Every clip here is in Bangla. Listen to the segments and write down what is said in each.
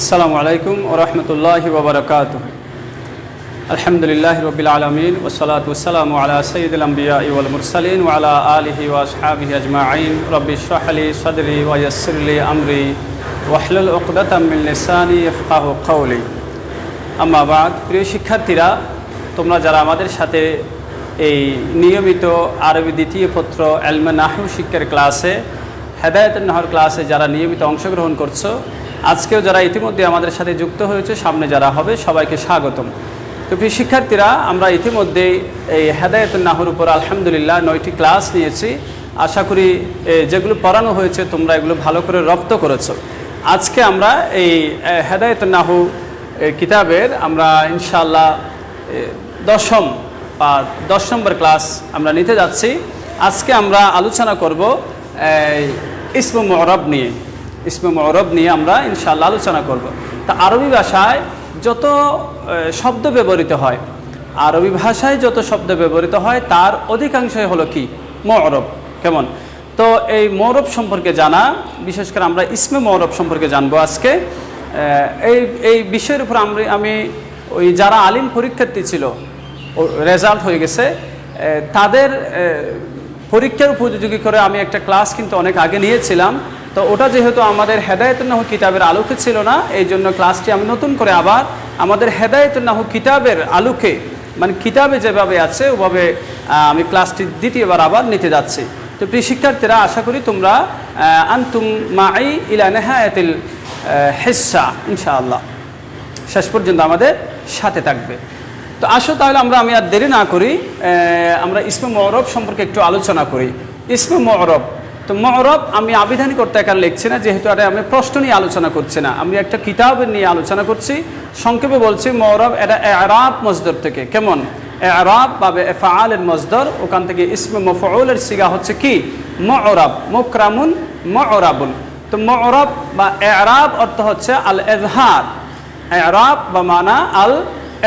আসসালামু আলাইকুম ওরহমতুল্লাহ ওবরকাত আলহামদুলিল্লাহ রবিল আলমিন ওসলাত ওসালাম আলা সঈদুল আম্বিয়া ইউল মুরসালিন ওয়ালা আলিহি ওয়াসহাবিহি আজমাইন। রব্বি শাহলি সদরি ওয়াসিরলি আমরি ওয়াহলুল উকদাতামিল লিসানি ইফকাহ কওলি আম্মাবাদ প্রিয় শিক্ষার্থীরা, তোমরা যারা আমাদের সাথে এই নিয়মিত আরবি দ্বিতীয় পত্র এলমে নাহু শিক্ষার ক্লাসে হেদায়ত নাহর ক্লাসে যারা নিয়মিত অংশগ্রহণ করছ আজকেও যারা ইতিমধ্যে আমাদের সাথে যুক্ত হয়েছে, সামনে যারা হবে, সবাইকে স্বাগতম। তো প্রিয় শিক্ষার্থীরা, আমরা ইতিমধ্যে এই হেদায়ত নাহর উপর আলহামদুলিল্লাহ নয়টি ক্লাস নিয়েছি। আশা করি যেগুলো পড়ানো হয়েছে, তোমরা এগুলো ভালো করে রপ্ত করেছ। আজকে আমরা এই হেদায়ত নাহু কিতাবের আমরা ইনশাল্লাহ দশম বা দশ নম্বর ক্লাস আমরা নিতে যাচ্ছি। আজকে আমরা আলোচনা করব ইসমু মরব নিয়ে। ইসমু মরব নিয়ে আমরা ইনশাআল্লাহ আলোচনা করব। তা আরবি ভাষায় যত শব্দ ব্যবহৃত হয়, আরবি ভাষায় যত শব্দ ব্যবহৃত হয়, তার অধিকাংশই হলো কি? মরব কেমন? তো এই মৌরব সম্পর্কে জানা, বিশেষ করে আমরা ইসমে মৌরব সম্পর্কে জানব আজকে। এই এই বিষয়ের উপর আমি আমি ওই যারা আলিম পরীক্ষার্থী ছিল রেজাল্ট হয়ে গেছে তাদের পরীক্ষার উপযোগী করে আমি একটা ক্লাস কিন্তু অনেক আগে নিয়েছিলাম। তো ওটা যেহেতু আমাদের হেদায়তুল্নাহু কিতাবের আলোকে ছিল না, এই জন্য ক্লাসটি আমি নতুন করে আবার আমাদের হেদায়তুল্নাহু কিতাবের আলোকে মানে কিতাবে যেভাবে আছে, ওভাবে আমি ক্লাসটি দ্বিতীয়বার আবার নিতে যাচ্ছি। তো প্রিয় শিক্ষার্থীরা, আশা করি তোমরা আন্তুম মাই ইলা নেহায়াতিল হেসা, ইনশাআল্লাহ। শেষ পর্যন্ত আমাদের সাথে থাকবে। তো আসো তাহলে আমরা, আমি আর দেরি না করি আমরা ইসমে মহরব সম্পর্কে একটু আলোচনা করি। ইসমে মহরব তো মহরব আমি আবিধানিক করতে একার লিখছি না, যেহেতু এটা আমি প্রশ্ন নিয়ে আলোচনা করছি না। আমি একটা কিতাবের নিয়ে আলোচনা করছি। সংক্ষেপে বলছি, মহরব এটা এরাব মজদর থেকে। কেমন? এরাব বা এফআলের মজদর, ওখান থেকে ইসমে মফউলের সিগা হচ্ছে কি? মহরব, মুকরামুন, মহরাবুন। তো মহরব বা এরাব অর্থ হচ্ছে আল এজহার এরাব বা মানা আল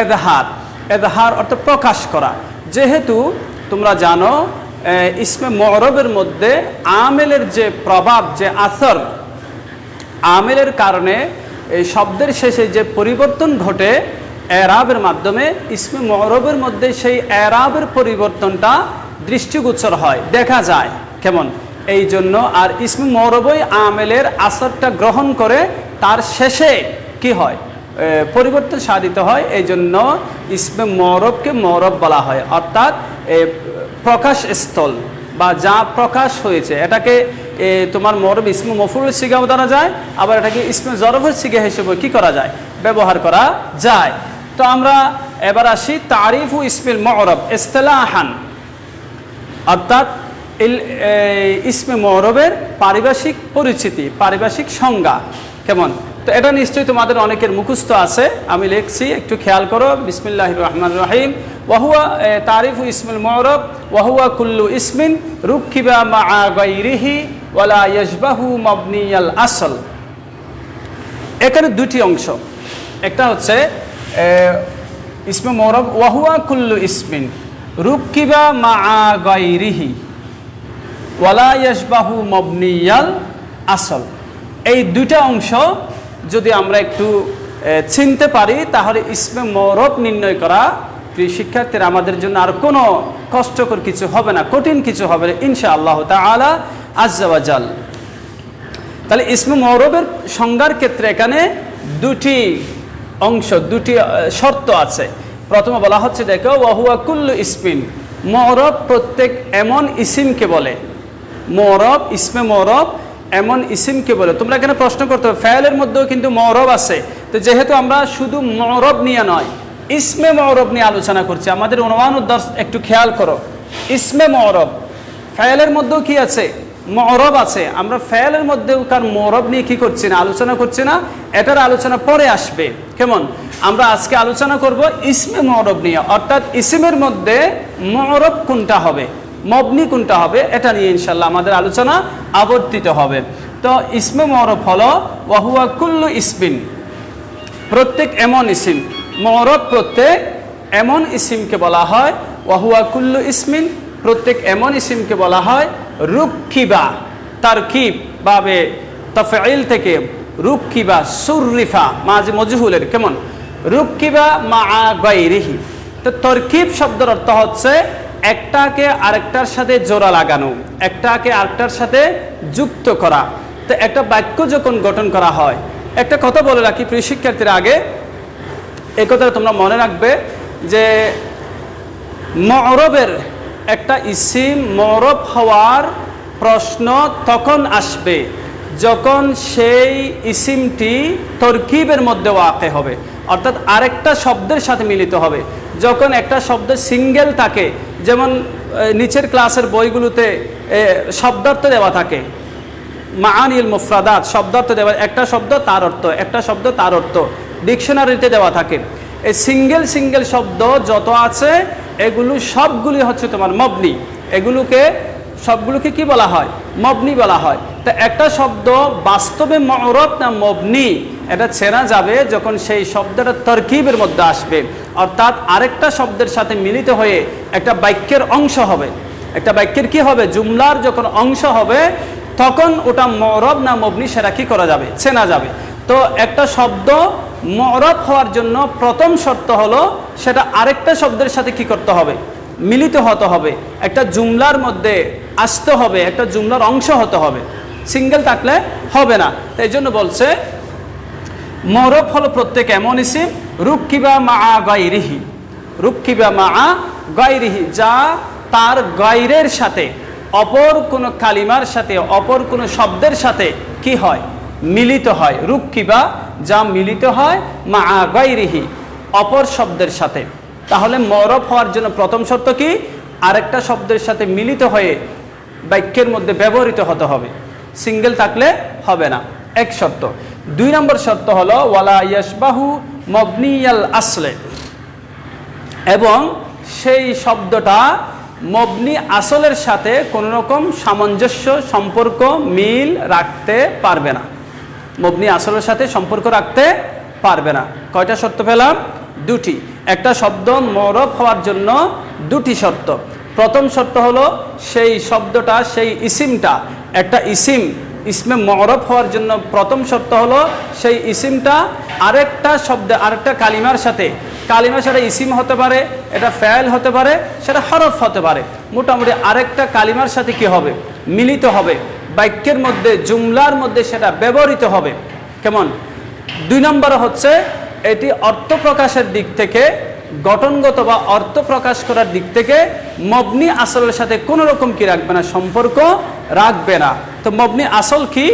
এজহার এজহার অর্থ প্রকাশ করা। যেহেতু তোমরা জানো ইসমে মহরবের মধ্যে আমেলের যে প্রভাব, যে আসর, আমেলের কারণে এই শব্দের শেষে যে পরিবর্তন ঘটে, এরাবের মাধ্যমে ইসমে মহরবের মধ্যে সেই এরাবের পরিবর্তনটা দৃষ্টিগোচর হয়, দেখা যায়, কেমন? এই জন্য আর ইসমে মহরবই আমেলের আসরটা গ্রহণ করে, তার শেষে কি হয়? পরিবর্তন সাধিত হয়, এই জন্য ইসমে মরবকে মরব বলা হয়। অর্থাৎ প্রকাশ স্থল বা যা প্রকাশ হয়েছে, এটাকে তোমার মরব ইসমে মফুলের সিগাও জানা যায়, আবার এটাকে ইসমে জরফের সিগা হিসেবে কি করা যায়? ব্যবহার করা যায়। তো আমরা এবার আসি তারিফ ইসমিল মরব, ইস্তেলাহান। অর্থাৎ ইসমে মহরবের পারিভাষিক পরিচিতি, পারিভাষিক সংজ্ঞা, কেমন? তো এটা নিশ্চয়ই তোমাদের অনেকের মুখস্থ আছে। আমি লিখছি, একটু খেয়াল করো। বিসমিল্লাহ রহমান রহিম। ওয়াহুয়া তারিফু ইসমুল মহরব ওয়াহুয়া কুল্লু ইসমিন রুক্ষিবা মা গাইরিহি ওয়ালা ইয়াশবাহু মবনিয়াল আসল। এখানে দুটি অংশ। একটা হচ্ছে ইসমে মৌরব ওয়াহুয়া কুল্লু ইসমিন রুকিবা মা গাইরিহি ওয়ালা ইয়াশবাহু মবনিয়াল আসল। এই দুটা অংশ যদি আমরা একটু চিনতে পারি, তাহলে ইসমে মৌরব নির্ণয় করা প্রিয় শিক্ষার্থীরা আমাদের জন্য আর কোনো কষ্টকর কিছু হবে না, কঠিন কিছু হবে না ইনশা আল্লাহ তালা আজ্জাওয়াজাল তাহলে ইসমে মৌরবের সংজ্ঞার ক্ষেত্রে এখানে দুটি অংশ, দুটি শর্ত আছে। প্রথমে বলা হচ্ছে, দেখো ওয়াহুয়া কুল্লু ইসমিন। মৌরব প্রত্যেক এমন ইসিমকে বলে। মৌরব ইসমে মৌরব এমন ইসিমকে বলে, তোমরা এখানে প্রশ্ন করতে হবে, ফেলের মধ্যেও কিন্তু মৌরব আছে। তো যেহেতু আমরা শুধু মৌরব নিয়ে নয়, ইসমে মৌরব নিয়ে আলোচনা করছি, আমাদের অনুমান উদ্দর্শ একটু খেয়াল করো। ইসমে মৌরব ফায়ালের মধ্যেও কি আছে? মরব আছে। আমরা ফায়ালের মধ্যেও কার মরব নিয়ে কি করছি না, আলোচনা করছি না, এটার আলোচনা পরে আসবে। কেমন? আমরা আজকে আলোচনা করব ইসমে মরব নিয়ে, অর্থাৎ ইসমের মধ্যে মরব কোনটা হবে? মবনি কোনটা হবে? এটা নিয়ে ইনশাল্লাহ আমাদের আলোচনা আবর্তিত হবে। তো ইসমে মরব হলো, ওয়াহুয়া কুল্লু ইসমিন। প্রত্যেক এমন ইসিম। মরব প্রত্যেক এমন ইসিমকে বলা হয়, ওয়াহুয়া কুল্লু ইসমিন। প্রত্যেক এমন ইসিমকে বলা হয় রুক্ষিবা তারকিব ভাবে তফাইল থেকে রুক্কিবা, সুররিফা, মাঝে মজহুলের কেমন? রুক্কিবা মা গাইরিহি তো তরকিব শব্দের অর্থ হচ্ছে একটাকে আরেকটার সাথে জোড়া লাগানো, একটাকে আরেকটার সাথে যুক্ত করা। তো একটা বাক্য যখন গঠন করা হয়, একটা কথা বলে রাখি প্রিয় শিক্ষার্থীর আগে। এই কথাটা তোমরা মনে রাখবে যে মরবের একটা ইসিম মরব হওয়ার প্রশ্ন তখন আসবে যখন সেই ইসিমটি তরকিবের মধ্যে ওয়াকে হবে। অর্থাৎ আরেকটা শব্দের সাথে মিলিত হবে। যখন একটা শব্দ সিঙ্গেল থাকে যেমন নিচের ক্লাসের বইগুলোতে শব্দার্থ দেওয়া থাকে। মাহানিল মুফরাদাত শব্দার্থ দেওয়া, একটা শব্দ তার অর্থ, একটা শব্দ তার অর্থ। ডিকশনারিতে দেওয়া থাকে। এই সিঙ্গেল সিঙ্গেল শব্দ যত আছে, এগুলো সবগুলি হচ্ছে তোমার মবনি। এগুলোকে, সবগুলোকে কি বলা হয়? মবনি বলা হয়। তা একটা শব্দ বাস্তবে মরব না মবনি? এটা চেনা যাবে যখন সেই শব্দটা তরকিবের মধ্যে আসবে। অর্থাৎ আরেকটা শব্দের সাথে মিলিত হয়ে একটা বাক্যের অংশ হবে। একটা বাক্যের কি হবে? জুমলার যখন অংশ হবে, তখন ওটা মরব না মবনি সেটা কি করা যাবে? চেনা যাবে। তো একটা শব্দ মরব হওয়ার জন্য প্রথম শর্ত হলো, সেটা আরেকটা শব্দের সাথে কি করতে হবে? মিলিত হতে হবে। একটা জুমলার মধ্যে আসতে হবে, একটা জুমলার অংশ হতে হবে। সিঙ্গেল থাকলে হবে না। তাই জন্য বলছে, মরব হলো প্রত্যেক এমন ইসিম রুক্কিবা মা আ গাইরিহি রুক্কিবা মা আ গাইরিহি যা তার গাইরের সাথে, অপর কোনো কালিমার সাথে, অপর কোনো শব্দের সাথে কি হয়? মিলিত হয়। রুক্কিবা যা মিলিত হয় মা আ গাইরিহি অপর শব্দের সাথে। তাহলে মরব হওয়ার জন্য প্রথম শর্ত কি? আরেকটা শব্দের সাথে মিলিত হয়ে বাক্যের মধ্যে ব্যবহৃত হতে হবে। সিঙ্গেল থাকলে হবে না। এক শর্ত। দুই নম্বর শর্ত হলো, ওয়ালা ইয়াসবাহু মবনিয়াল আসলে। এবং সেই শব্দটা মবনি আসলের সাথে কোনো রকম সামঞ্জস্য, সম্পর্ক, মিল রাখতে পারবে না। মবনি আসলের সাথে সম্পর্ক রাখতে পারবে না। কয়টা শর্ত পেলাম? দুটি। একটা শব্দ মরব হওয়ার জন্য দুটি শর্ত। প্রথম শর্ত হলো সেই শব্দটা, সেই ইসিমটা, একটা ইসিম, ইসমে মরব হওয়ার জন্য প্রথম শর্ত হলো সেই ইসিমটা আরেকটা শব্দে, আরেকটা কালিমার সাথে। কালিমা সেটা ইসিম হতে পারে, এটা ফ্যাল হতে পারে, সেটা হরফ হতে পারে। মোটামুটি আরেকটা কালিমার সাথে কি হবে? মিলিত হবে। বাক্যের মধ্যে, জুমলার মধ্যে সেটা ব্যবহৃত হবে। কেমন? দুই নম্বর হচ্ছে, এটি অর্থ প্রকাশের দিক থেকে গঠনগত বা অর্থ প্রকাশ করার দিক থেকে মবনি আসলের সাথে কোনো রকম কি রাখবে না, সম্পর্ক রাখবে না। তো মবনি আসল কি?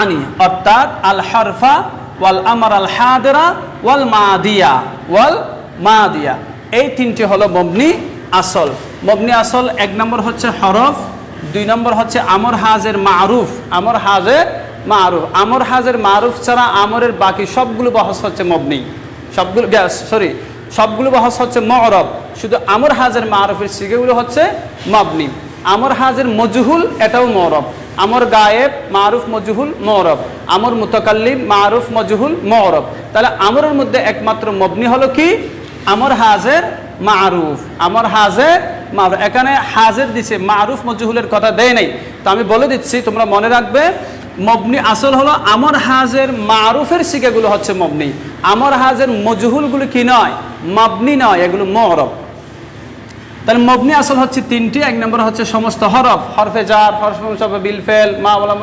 আনি, অর্থাৎ আল হারফা ওয়াল আমার আল হাদরা ওয়াল মাদিয়া ওয়াল মাদিয়া। এই তিনটি হলো মবনি আসল। মবনি আসল এক নম্বর হচ্ছে হরফ, দুই নম্বর হচ্ছে আমর হাজের মারুফ। আমর হাজের মারুফ। আমর হাজের মারুফ ছাড়া আমরের বাকি সবগুলো বহস হচ্ছে মবনি। সবগুলো সরি, সবগুলো বহস হচ্ছে মরব শুধু আমর হাজের মারুফের সিগেগুলো হচ্ছে মবনি। আমর হাজের মজহুল, এটাও মরব আমর গায়েব, মারুফ মজহুল মরব আমর মুতাকাল্লিম, মারুফ মজহুল মরব তাহলে আমরের মধ্যে একমাত্র মবনি হলো কি? আমর হাজের মারুফ। আমর হাজের মারুফ। এখানে হাজের দিছে মারুফ মজহুলের কথা দেয় নাই। তো আমি বলে দিচ্ছি, তোমরা মনে রাখবে মবনি আসল হলো আমর হাজের মারুফের শিকাগুলো হচ্ছে মবনি। আমর হাজের মজহুলগুলো কি নয়? মবনি নয়, এগুলো মরব তাহলে মবনি আসল হচ্ছে তিনটি, এক নম্বর হচ্ছে সমস্ত হরফ। হরফে জার, হরফ বিলফেল মা ওলা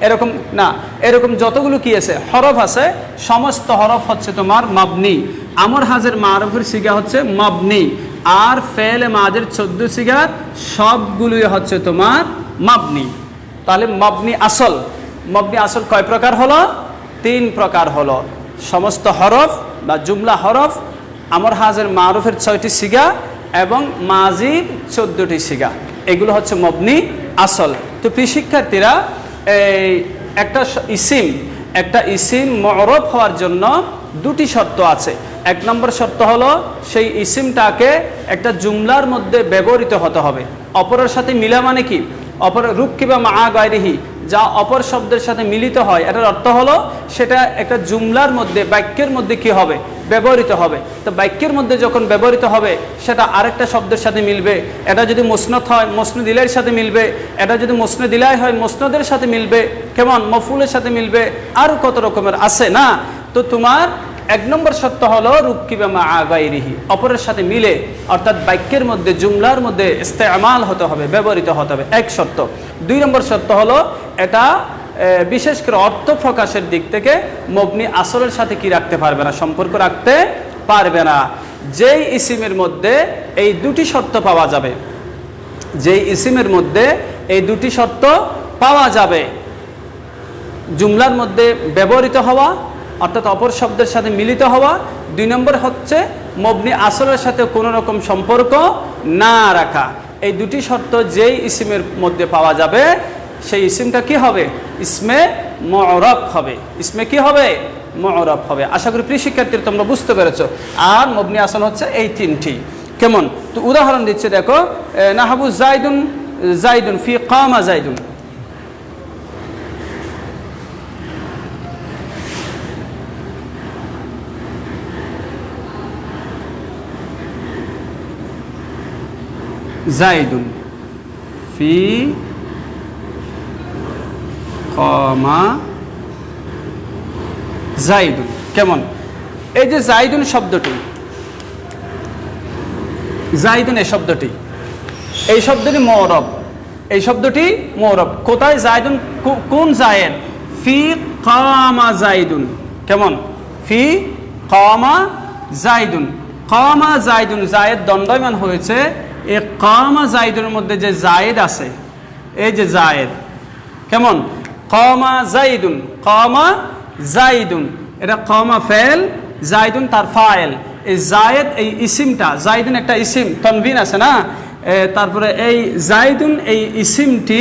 এরকম, না, এরকম যতগুলো কি আছে, হরফ আছে, সমস্ত হরফ হচ্ছে তোমার মবনি। আমর হাজের মারুফের সিগা হচ্ছে মবনি। আর ফেল মাজের চোদ্দ সিগার সবগুলোই হচ্ছে তোমার মবনি। তাহলে মবনি আসল। মবনি আসল কয় প্রকার হলো? তিন প্রকার হলো। সমস্ত হরফ বা জুমলা হরফ, আমর হাজের মারুফের ছয়টি সিগা এবং মাজির চোদ্দটি সিগা এগুলো হচ্ছে মবনি আসল। তো প্রিয় শিক্ষার্থীরা, এই একটা ইসিম একটা ইসিম মরফ হওয়ার জন্য দুটি শর্ত আছে। এক নম্বর শর্ত হলো, সেই ইসিমটাকে একটা জুমলার মধ্যে ব্যবহৃত হতে হবে। অপরের সাথে মিলা মানে কি? অপর রূপ কিবা মা গায়রিহি যা অপর শব্দের সাথে মিলিত হয়, এটার অর্থ হলো সেটা একটা জুমলার মধ্যে, বাক্যের মধ্যে কি হবে? ব্যবহৃত হবে। তো বাক্যের মধ্যে যখন ব্যবহৃত হবে, সেটা আরেকটা শব্দের সাথে মিলবে। এটা যদি মোসনত হয় মসনদিলের সাথে মিলবে। এটা যদি মসনদিলাই হয়, মসনদের সাথে মিলবে। কেমন? মফুলের সাথে মিলবে। আর কত রকমের আছে না? তো তোমার এক নম্বর সত্য হলো রুকিবে মা আগাইরিহি, অপরের সাথে মিলে, অর্থাৎ বাক্যের মধ্যে, জুমলার মধ্যে ইস্তেমাল হতে হবে, ব্যবহৃত হতে হবে। এক সত্য দুই নম্বর সত্য হলো, এটা বিশেষ করে অর্থ প্রকাশের দিক থেকে মবনি আসলের সাথে কি রাখতে পারবে না, সম্পর্ক রাখতে পারবে না। যেই ইসিমের মধ্যে এই দুটি শর্ত পাওয়া যাবে, যেই ইসিমের মধ্যে এই দুটি শর্ত পাওয়া যাবে, জুমলার মধ্যে ব্যবহৃত হওয়া অর্থাৎ অপর শব্দের সাথে মিলিত হওয়া। দুই নম্বর হচ্ছে মবনি আসলের সাথে কোনো রকম সম্পর্ক না রাখা। এই দুটি শর্ত যেই ইসিমের মধ্যে পাওয়া যাবে, সেই ইসিমটা কি হবে? ইসমে মরব হবে। ইসমে কি হবে? মরব হবে। আশা করি প্রিয় তোমরা বুঝতে পেরেছ। আর মবনি আসল হচ্ছে এই তিনটি। কেমন? তো উদাহরণ দিচ্ছে, দেখো নাহাবু জাইদুন জাইদুন ফি কামা জাইদুন। জাইদুন। ফি কমা জাইদুন। কেমন? এই যে জাইদুন শব্দটি, জাইদুন এই শব্দটি এই শব্দটি মৌরব। এই শব্দটি মৌরব। কোথায় জাইদুন? কো- কোন জায়েদ? ফি কামা জাইদুন। কেমন? ফি কামা জাইদুন। কামা জাইদুন। জায়েদ দণ্ডায়মান হয়েছে এই কামা জাইদুনের মধ্যে যে জায়েদ আছে এই যে জায়েদ কেমন? কমা জাইদুন কমা জাইদুন এটা কমা ফেল জাইদুন তার ফাইল। এই জায়েদ এই ইসিমটা জাইদুন একটা ইসিম তনবিন আছে না? এ, তারপরে এই জাইদুন এই ইসিমটি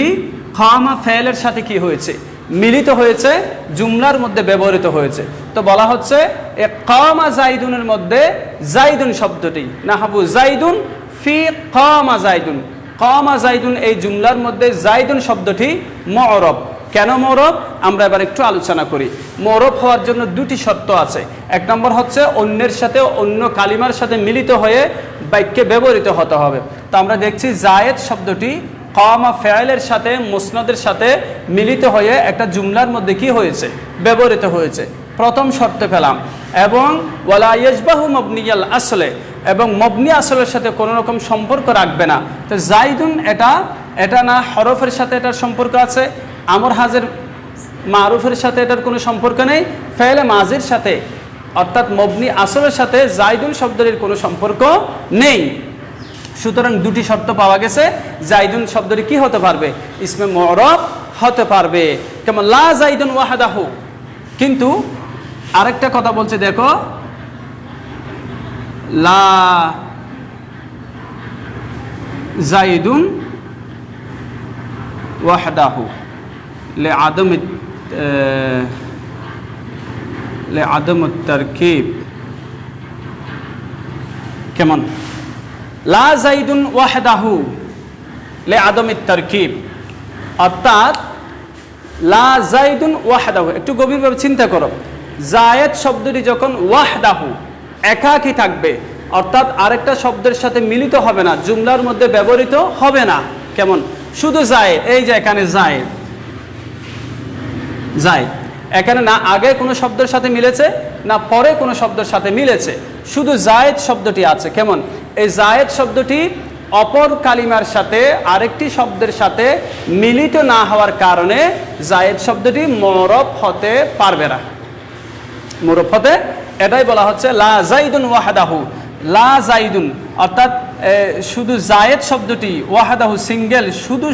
খামা ফেলের সাথে কি হয়েছে? মিলিত হয়েছে জুমলার মধ্যে ব্যবহৃত হয়েছে। তো বলা হচ্ছে এ কামা জাইদুনের মধ্যে জাইদুন শব্দটি না নাহাবু জাইদুন ফি কামা জাইদুন কামা জাইদুন এই জুমলার মধ্যে জাইদুন শব্দটি মরব কেন মরব আমরা এবার একটু আলোচনা করি। মরব হওয়ার জন্য দুটি শর্ত আছে। এক নম্বর হচ্ছে অন্যের সাথে অন্য কালিমার সাথে মিলিত হয়ে বাক্যে ব্যবহৃত হতে হবে। তো আমরা দেখছি জায়েদ শব্দটি কামা ফেয়ালের সাথে, মুসনদের সাথে মিলিত হয়ে একটা জুমলার মধ্যে কি হয়েছে? ব্যবহৃত হয়েছে। প্রথম শর্তে পেলাম। এবং ওয়ালা ইয়জবাহু মবনিয়াল আসলে এবং মবনি আসলের সাথে কোনো রকম সম্পর্ক রাখবে না। তো জাইদুন এটা এটা না হরফের সাথে এটার সম্পর্ক আছে, আমর হাজের মারুফের সাথে এটার কোনো সম্পর্ক নেই, ফেলে মাজির সাথে, অর্থাৎ মবনি আসলের সাথে জাইদুন শব্দের কোনো সম্পর্ক নেই। সুতরাং দুটি শর্ত পাওয়া গেছে, জাইদুন শব্দটি কি হতে পারবে? ইসমে মরব হতে পারবে। কেমন? লা জাইদুন ওয়াহাদাহু। কিন্তু আরেকটা কথা বলছে, দেখো লা জাইদুন ওয়াহদাহু লে আদম লে আদম তরকিব। কেমন? লা জাইদুন ওয়াহদাহু লে আদম তরকিব। অর্থাৎ লা জাইদুন ওয়াহদাহু, একটু গভীরভাবে চিন্তা করো। জায়েদ শব্দটি যখন ওয়াহদাহু একাকী থাকবে। অর্থাৎ আরেকটা শব্দের সাথে মিলিত হবে না, জুমলার মধ্যে ব্যবহৃত হবে না। কেমন? শুধু জায়েদ এই যে এখানে যায়। যায়। এখানে না আগে কোনো শব্দের সাথে মিলেছে, না পরে কোনো শব্দের সাথে মিলেছে। শুধু জায়েদ শব্দটি আছে, কেমন? এই জায়েদ শব্দটি অপর কালিমার সাথে আরেকটি শব্দের সাথে মিলিত না হওয়ার কারণে জায়েদ শব্দটি মরব হতে পারবে না। মরব হতে এটাই বলা হচ্ছে লা জাইদুন ওয়াহাদাহু। লা জাইদুন অর্থাৎ শুধু জায়েদ শব্দটি, ওয়াহাদাহু সিঙ্গেল, শুধু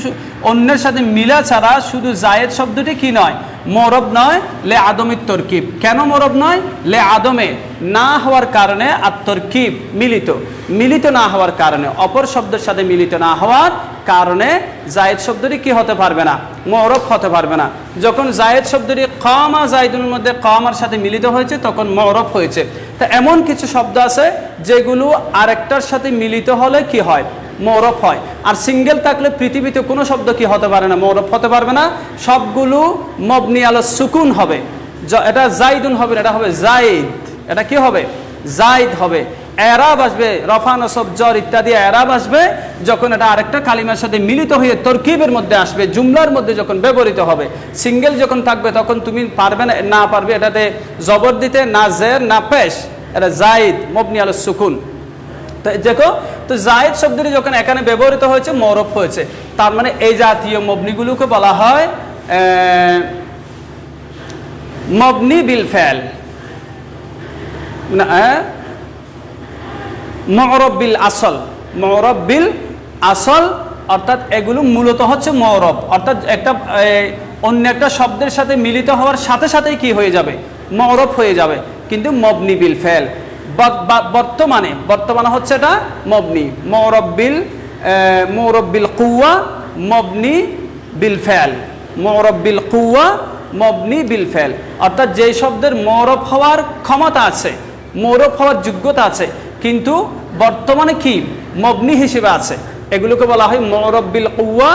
অন্যের সাথে মিলা ছাড়া শুধু জায়েদ শব্দটি কি নয়? মরব নয়, লে আদমের তরকিব। কেন মরব নয়? লে আদমে। না হওয়ার কারণে আর তরকিব মিলিত। মিলিত না হওয়ার কারণে, অপর শব্দের সাথে মিলিত না হওয়ার কারণে জায়েদ শব্দটি কি হতে পারবে না? মরব হতে পারবে না। যখন জায়েদ শব্দটি কমা জায়দুনের মধ্যে কমার সাথে মিলিত হয়েছে, তখন মরব হয়েছে। তা এমন কিছু শব্দ আছে যেগুলো আরেকটার সাথে মিলিত হলে কি হয়? মৌরফ হয়। আর সিঙ্গেল থাকলে পৃথিবীতে কোনো শব্দ কি হতে পারে না? মৌরফ হতে পারবে না। সবগুলো মবনি আলো সুকুন হবে। এটা জাইদুন হবে এটা হবে জাইদ। এটা কি হবে? জাইদ হবে। এরাব আসবে, রফা, নসব, জ্বর ইত্যাদি এরাব আসবে, যখন এটা আরেকটা কালিমার সাথে মিলিত হয়ে তরকিবের মধ্যে আসবে, জুমলার মধ্যে যখন ব্যবহৃত হবে। সিঙ্গেল যখন থাকবে, তখন তুমি পারবে না না পারবে এটাতে জবর দিতে, না জের, না পেশ। এটা জাইদ, মবনি আলো সুকুন। তো দেখো, তো জায়েদ শব্দটি যখন এখানে ব্যবহৃত হয়েছে মরফ হয়েছে। তার মানে এই জাতীয় মবনিগুলোকে বলা হয় মবনি বিল ফেল। মরব বিল আসল। মরব বিল আসল, অর্থাৎ এগুলো মূলত হচ্ছে মরব অর্থাৎ একটা অন্য একটা শব্দের সাথে মিলিত হওয়ার সাথে সাথেই কি হয়ে যাবে? মরব হয়ে যাবে। কিন্তু মবনি বিল ফেল। বর্তমানে বর্তমানে হচ্ছে এটা মবনি। মরব্বিল মৌরব্বিল কুয়া মবনি বিল ফেল। মৌরব্বিল কুয়া মবনি বিল ফেল। অর্থাৎ যেই শব্দের মৌরব হওয়ার ক্ষমতা আছে মৌরব হওয়ার যোগ্যতা আছে, কিন্তু বর্তমানে কি? মবনি হিসেবে আছে। এগুলোকে বলা হয় মৌরব বিল কুয়া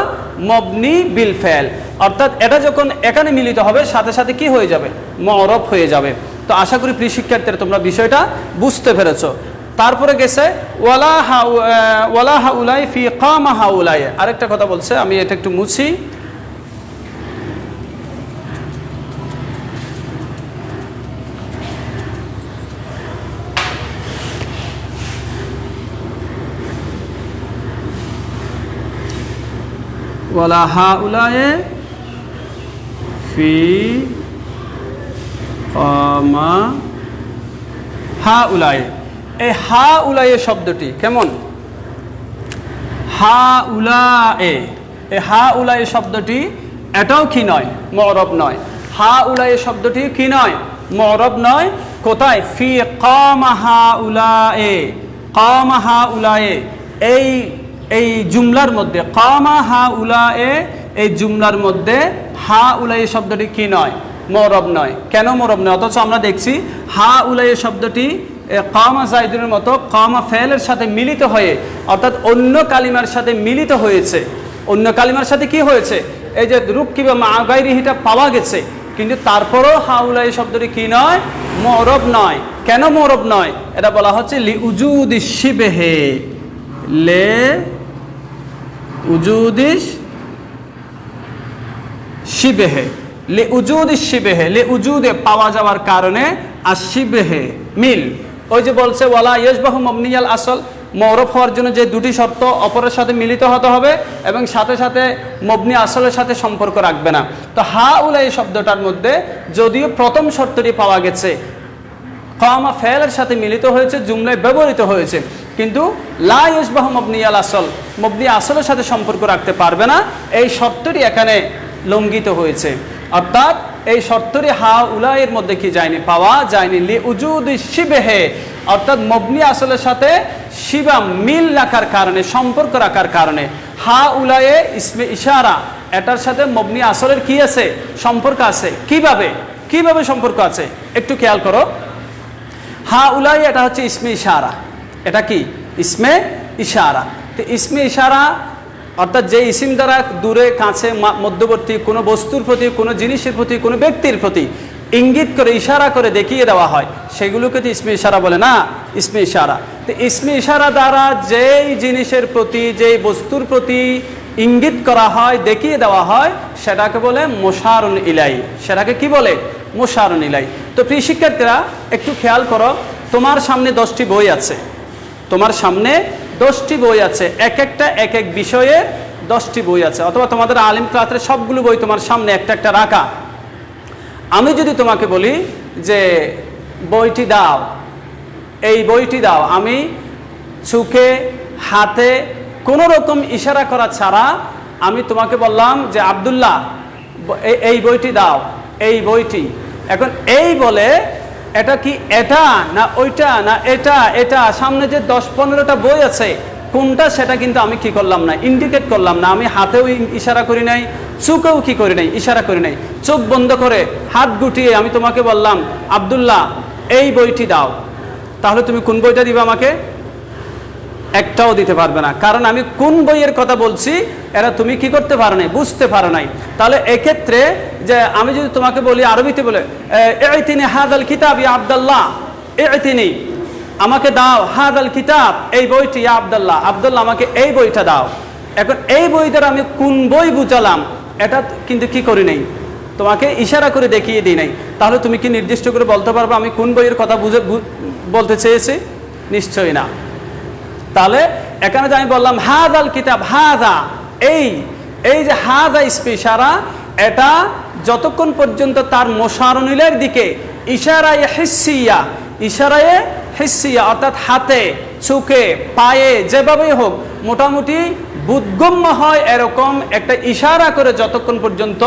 মবনি বিল ফেল। অর্থাৎ এটা যখন এখানে মিলিত হবে, সাথে সাথে কি হয়ে যাবে? মরব হয়ে যাবে। তো আশা করি প্রিয় শিক্ষার্থীরা, তোমরা বিষয়টা বুঝতে পেরেছ। তারপরে গেছে, ওয়ালা হা ওয়ালা হাউলাই ফি কামা হাউলাই। আরেকটা কথা বলছে, আমি এটা একটু মুছি। ওয়ালা হাউলাই ফি কামা হা উলায়ে এই হা উলায়ে শব্দটি কেমন? হা উলা এ হা উলায়ে শব্দটি এটাও কি নয়? মরব নয়। হা উলায়ে শব্দটি কি নয়? মরব নয়। কোথায়? ফি কামা হা উলা এ কামা হা উলায়ে এই এই জুমলার মধ্যে, কামা হা উলা এ এই জুমলার মধ্যে হা উলাই শব্দটি কি নয়? মরব নয়। কেন মরব নয়? অথচ আমরা দেখছি হা উলাই শব্দটি কামা জাইদুনের মতো কামা ফেলের সাথে মিলিত হয়ে, অর্থাৎ অন্য কালিমার সাথে মিলিত হয়েছে। অন্য কালিমার সাথে কি হয়েছে? এই যে রূপ কিংবা মাগাইরিহিটা পাওয়া গেছে, কিন্তু তারপরও হা উলাই শব্দটি কি নয়? মরব নয়। কেন মরব নয়? এটা বলা হচ্ছে লি উজুদি শিবেহে। লে উজুদিস শিবেহে, লে উজুদি শিবেহে, লে উজুদে পাওয়া যাওয়ার কারণে আর শিবেহে, মিল। ওই যে বলছে, ওয়ালা ইয়সবাহু মবনিয়াল আসল মৌরব হওয়ার জন্য যে দুটি শর্ত অপরের সাথে মিলিত হতে হবে এবং সাথে সাথে মবনি আসলের সাথে সম্পর্ক রাখবে না। তো হা উলা এই শব্দটার মধ্যে যদিও প্রথম শর্তটি পাওয়া গেছে কমা ফেলের সাথে মিলিত হয়েছে, জুমলায় ব্যবহৃত হয়েছে। কিন্তু লা ইসবাহ মবনি আল আসল, মবনি আসলের সাথে সম্পর্ক রাখতে পারবে না। এই শর্তটি এখানে লঙ্ঘিত হয়েছে। অর্থাৎ এই শর্তটি হা উলাইয়ের মধ্যে কি যায়নি? পাওয়া যায়নি। লি উজুদ শিবেহে। অর্থাৎ মবনি আসলের সাথে শিবা মিল রাখার কারণে, সম্পর্ক রাখার কারণে। হা উলায়ে ইসমে ইশারা, এটার সাথে মবনি আসলের কি আছে? সম্পর্ক আছে। কীভাবে? কীভাবে সম্পর্ক আছে? একটু খেয়াল করো। হা উলাই এটা হচ্ছে ইসমে ইশারা। এটা কি? ইসমে ইশারা। তো ইসমে ইশারা, অর্থাৎ যে ইসিম দ্বারা দূরে, কাছে মধ্যবর্তী কোনো বস্তুর প্রতি, কোনো জিনিসের প্রতি, কোনো ব্যক্তির প্রতি ইঙ্গিত করে, ইশারা করে দেখিয়ে দেওয়া হয়, সেগুলোকে তো ইসমে ইশারা বলে না? ইসমে ইশারা। তো ইসমে ইশারা দ্বারা যেই জিনিসের প্রতি, যেই বস্তুর প্রতি ইঙ্গিত করা হয়, দেখিয়ে দেওয়া হয়, সেটাকে বলে মোশারুন ইলাই। সেটাকে কি বলে? মোশারুন ইলাই। তো প্রিয় শিক্ষার্থীরা, একটু খেয়াল করো, তোমার সামনে দশটি বই আছে। তোমার সামনে দশটি বই আছে। এক একটা, এক এক বিষয়ে দশটি বই আছে। অথবা তোমাদের আলিম ক্লাসের সবগুলো বই তোমার সামনে একটা একটা রাখা। আমি যদি তোমাকে বলি যে, বইটি দাও, এই বইটি দাও। আমি চোখে, হাতে কোনো রকম ইশারা করা ছাড়া আমি তোমাকে বললাম যে, আবদুল্লাহ, এই বইটি দাও, এই বইটি। এখন এই বলে এটা কি এটা না ওইটা না এটা এটা, সামনে যে দশ পনেরোটা বই আছে, কোনটা সেটা কিন্তু আমি কি করলাম না ইন্ডিকেট করলাম না, আমি হাতেও ইশারা করি নাই, চোখেও কি করি নাই, ইশারা করি নাই, চোখ বন্ধ করে হাত গুটিয়ে আমি তোমাকে বললাম, আবদুল্লাহ, এই বইটি দাও, তাহলে তুমি কোন বইটা দিবে আমাকে? একটাও দিতে পারবে না। কারণ আমি কোন বইয়ের কথা বলছি, এরা তুমি কি করতে পারো নাই, বুঝতে পারো নাই। তাহলে এক্ষেত্রে যে আমি যদি তোমাকে বলি আরবিতে বলে এই তিনি হাদাল কিতাব ইয়া আবদাল্লাহ এই তিনি আমাকে দাও হাদাল কিতাব, এই বইটি ইয়া আবদাল্লাহ, আবদুল্লাহ আমাকে এই বইটা দাও। এখন এই বই দ্বারা আমি কোন বই বুঝালাম, এটা কিন্তু কি করি নাই? তোমাকে ইশারা করে দেখিয়ে দিই নাই। তাহলে তুমি কি নির্দিষ্ট করে বলতে পারবে আমি কোন বইয়ের কথা বুঝে বলতে চেয়েছি? নিশ্চয়ই না। তাহলে এখানে যে আমি বললাম হাজাল কিতাব হাজা এই এই যে হাজা স্পেশারা এটা যতক্ষণ পর্যন্ত তার মোশারনিলের দিকে, ইশারায় হিসিয়া ইশারায় হিসিয়া অর্থাৎ হাতে, চোখে, পায়ে, যেভাবেই হোক, মোটামুটি বুদ্গম্য হয় এরকম একটা ইশারা করে যতক্ষণ পর্যন্ত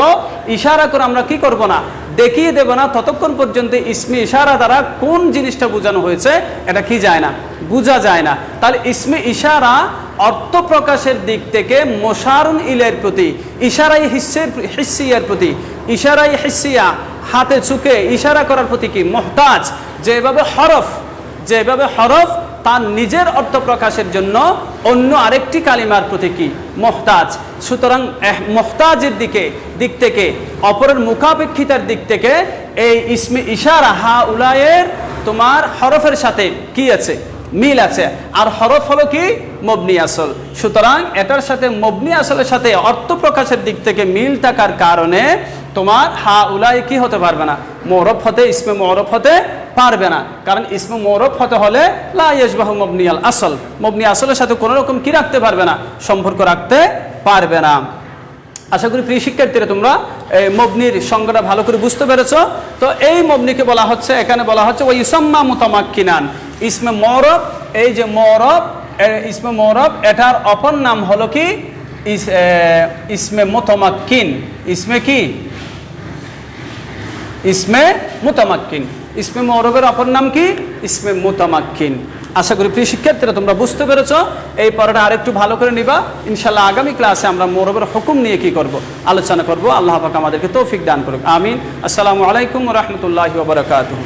ইশারা করে আমরা কি করব না, দেখিয়ে দেব না, ততক্ষণ পর্যন্ত ইসমি ইশারা দ্বারা কোন জিনিসটা বোঝানো হয়েছে, এটা কি যায় না, বোঝা যায় না। তাহলে ইসমি ইশারা অর্থ প্রকাশের দিক থেকে মোশারুন ইলের প্রতি, ইশারাই হিসের, হিসিয়ার প্রতি, ইশারাই হিসিয়া, হাতে চুকে ইশারা করার প্রতি কি, মোহতাজ, যেভাবে হরফ যেভাবে হরফ তার নিজের অর্থ প্রকাশের জন্য অন্য আরেকটি কালিমার প্রতি কি? মোহতাজ। সুতরাং মোহতাজের দিকে, দিক থেকে, অপরের মুখাপেক্ষিতার দিক থেকে এই ইসমি ইশারা হা উলায়ের তোমার হরফের সাথে কি আছে? মিল আছে। আর হরফ হলো কি? মবনি আসল। সুতরাং এটার সাথে মবনি আসলের সাথে অর্থ প্রকাশের দিক থেকে মিল থাকার কারণে তোমার হা উলাই কি হতে পারবে না? মৌরফ হতে, ইসমে মৌরফ হতে পারবে না। কারণ ইসমে মৌরফ হতে হলে লা ইয়জবাহু মবনি আল আসল। মবনি আসলের সাথে কোনো রকম কি রাখতে পারবে না? সম্পর্ক রাখতে পারবে না। আশা করি প্রিয় শিক্ষার্থীরা তোমরা এই মবনির সংজ্ঞাটা ভালো করে বুঝতে পেরেছ। তো এই মবনিকে বলা হচ্ছে, এখানে বলা হচ্ছে ওই ইসাম্মা মুতামাক্কিনান। ইসমে মৌরব, এই যে মৌরব ইসমে মৌরব, এটার অপর নাম হলো কি? ইসমে মুতামাক্কিন। ইসমে কি? ইসমে মুতামাক্কিন। ইসমে মৌরবের অপর নাম কি? ইসমে মুতামাক্কিন। আশা করি প্রিয় শিক্ষার্থীরা, তোমরা বুঝতে পেরেছ। এই পড়াটা আরেকটু ভালো করে নিবা। ইনশাল্লাহ আগামী ক্লাসে আমরা মোরবের হুকুম নিয়ে কি করব? আলোচনা করব। আল্লাহ পাক আমাদেরকে তৌফিক দান করুক। আমিন। আসসালামু আলাইকুম রহমতুল্লাহ ওবরাকাতুহু